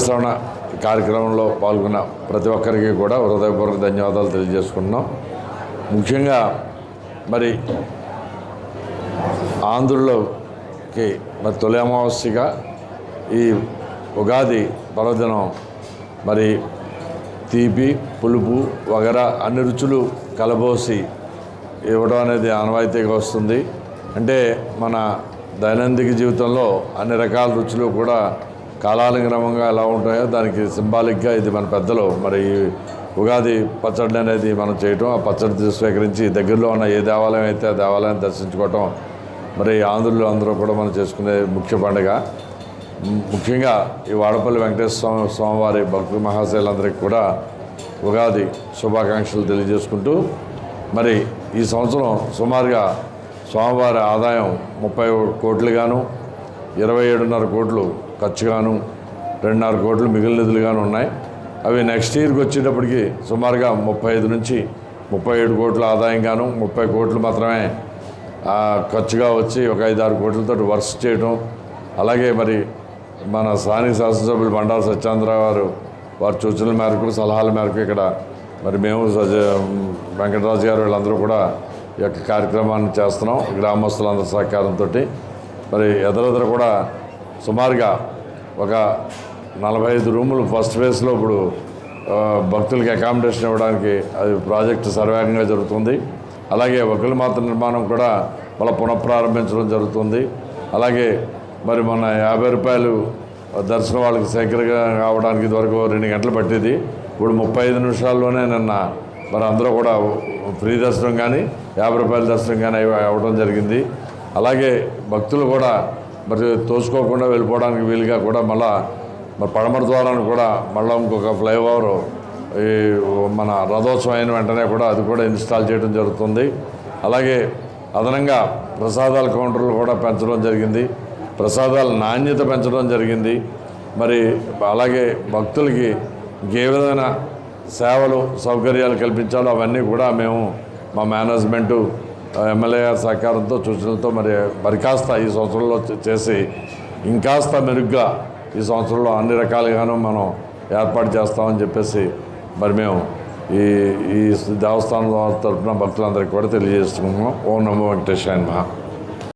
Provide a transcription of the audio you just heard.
శ్రవణ కార్యక్రమంలో పాల్గొన్న ప్రతి ఒక్కరికి కూడా హృదయపూర్వక ధన్యవాదాలు తెలియజేసుకుంటున్నాం. ముఖ్యంగా మరి ఆంధ్రుల్లోకి మరి తొలి అమావాస్యగా ఈ ఉగాది పర్వదినం మరి తీపి పులుపు వగర అన్ని రుచులు కలబోసి ఇవ్వడం అనేది ఆనవాయితీగా వస్తుంది. అంటే మన దైనందిక జీవితంలో అన్ని రకాల రుచులు కూడా కాలానుగుణంగా ఎలా ఉంటాయో దానికి సింబాలిక్గా ఇది మన పెద్దలు మరి ఈ ఉగాది పచ్చడి అనేది మనం చేయటం ఆ పచ్చడి స్వీకరించి దగ్గరలో ఉన్న ఏ దేవాలయం అయితే ఆ దేవాలయం దర్శించుకోవటం మరి ఆంధ్రులు అందరూ కూడా మనం చేసుకునే ముఖ్య పండుగ. ముఖ్యంగా ఈ వాడపల్లి వెంకటేశ్వర స్వామి స్వామివారి భక్తి మహాశైలందరికీ కూడా ఉగాది శుభాకాంక్షలు తెలియజేసుకుంటూ మరి ఈ సంవత్సరం సుమారుగా స్వామివారి ఆదాయం ముప్పై కోట్లుగాను ఇరవై ఏడున్నర కోట్లు ఖర్చుగాను రెండున్నర కోట్లు మిగిలిన నిధులుగాను ఉన్నాయి. అవి నెక్స్ట్ ఇయర్కి వచ్చేటప్పటికి సుమారుగా ముప్పై ఐదు నుంచి ముప్పై ఏడు కోట్ల ఆదాయంగాను ముప్పై కోట్లు మాత్రమే ఖర్చుగా వచ్చి ఒక ఐదు ఆరు కోట్లతో వర్క్స్ చేయడం అలాగే మరి మన స్థానిక శాసనసభ్యులు బండారు సత్యేంద్రరావు గారు వారి సూచనల మేరకు సలహాల మేరకు ఇక్కడ మరి మేము సజ వెంకటరాజు గారు వీళ్ళందరూ కూడా ఈ యొక్క కార్యక్రమాన్ని చేస్తున్నాం. గ్రామస్తులందరి సహకారంతో మరి ఎదరెదర కూడా సుమారుగా ఒక నలభై ఐదు రూములు ఫస్ట్ ఫేజ్లో ఇప్పుడు భక్తులకి అకామిడేషన్ ఇవ్వడానికి అది ప్రాజెక్టు సర్వేగంగా జరుగుతుంది. అలాగే ఒకరి మాత్ర నిర్మాణం కూడా మళ్ళీ పునఃప్రారంభించడం జరుగుతుంది. అలాగే మరి మన యాభై రూపాయలు దర్శనం వాళ్ళకి సేకరగా కావడానికి ఇదివరకు రెండు గంటలు పట్టేది. ఇప్పుడు ముప్పై ఐదు నిమిషాల్లోనే నిన్న మరి అందరూ కూడా ఫ్రీ దర్శనం కానీ యాభై రూపాయల దర్శనం కానీ అవి అవ్వడం జరిగింది. అలాగే భక్తులు కూడా మరి తోసుకోకుండా వెళ్ళిపోవడానికి వీలుగా కూడా మళ్ళా మరి పడమర ద్వారాను కూడా మళ్ళీ ఇంకొక ఫ్లైఓవర్ ఈ మన రథోత్సవం అయిన వెంటనే కూడా అది కూడా ఇన్స్టాల్ చేయడం జరుగుతుంది. అలాగే అదనంగా ప్రసాదాల కౌంటర్లు కూడా పెంచడం జరిగింది. ప్రసాదాల నాణ్యత పెంచడం జరిగింది. మరి అలాగే భక్తులకి ఏ విధమైన సేవలు సౌకర్యాలు కల్పించాలో అవన్నీ కూడా మేము మా మేనేజ్మెంటు ఎమ్మెల్యే గారి సహకారంతో సూచనలతో మరి మరి కాస్త ఈ సంవత్సరంలో చేసి ఇంకాస్త మెరుగ్గా ఈ సంవత్సరంలో అన్ని రకాలుగాను మనం ఏర్పాటు చేస్తామని చెప్పేసి మరి మేము ఈ ఈ దేవస్థానం తరఫున భక్తులందరికీ కూడా తెలియజేస్తున్నాము. ఓం నమో వెంకటేశ్వర మహా